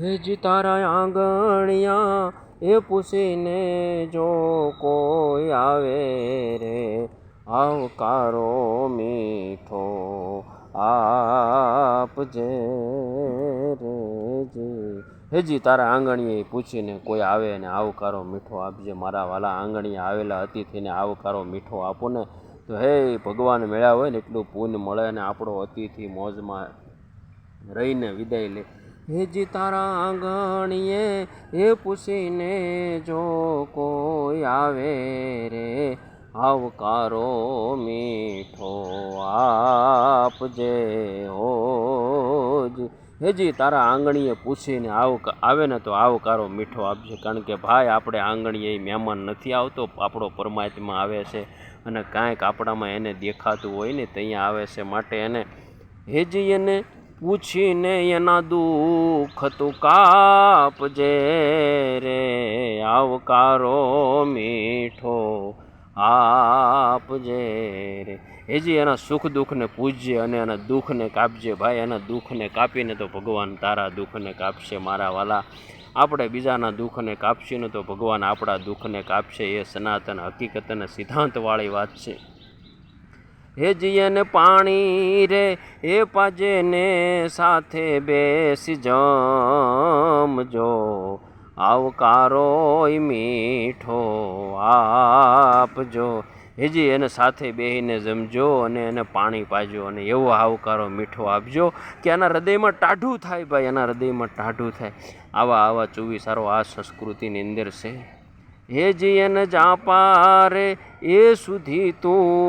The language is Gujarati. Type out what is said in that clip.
હેજી તારા આંગણિયા, એ પૂછીને જો કોઈ આવે રે, આવકારો મીઠો આપજે રેજી હેજી તારા આંગણીએ પૂછીને કોઈ આવે ને આવકારો મીઠો આપજે. મારા વાલા આંગણીએ આવેલા અતિથિને આવકારો મીઠો આપો ને. તો હે ભગવાન મેળ્યા હોય ને, એટલું પુન મળે ને આપણો અતિથિ મોજમાં રહીને વિદાય લે. હેજી તારા આંગણીએ એ પૂછીને જો કોઈ આવે રે, આવકારો મીઠો આપજે હોજી હેજી તારા આંગણીએ પૂછીને આવ આવે ને તો આવકારો મીઠો આપજે, કારણ કે ભાઈ આપણે આંગણીએ મહેમાન નથી આવતો, આપણો પરમાત્મા આવે છે અને કાંઈક આપણામાં એને દેખાતું હોય ને ત્યાં આવે છે, માટે એને હેજી એને પૂછીને એના દુઃખ તું કાપજે રે, આવકારો મીઠો આપજે રે. હેજી એના સુખ દુઃખને પૂજજે અને એના દુઃખને કાપજે ભાઈ, એના દુઃખને કાપીને તો ભગવાન તારા દુઃખને કાપશે મારા વાલા. આપણે બીજાના દુઃખને કાપશું ને તો ભગવાન આપણા દુઃખને કાપશે. એ સનાતન હકીકત અને સિદ્ધાંતવાળી વાત છે. હે જીયને પાણી રે, એ પાજેને સાથે બેસી જમજો. આવકારો મીઠો આપજો. હેજી એને સાથે બેહીને જમજો અને એને પાણી પાજો અને એવો આવકારો મીઠો આપજો કે એના હૃદયમાં ટાઢું થાય ભાઈ એના હૃદયમાં ટાઢું થાય. આવા આવા ચોવીસારો આ સંસ્કૃતિની અંદર છે. હેજી એને જાપા રે એ સુધી તું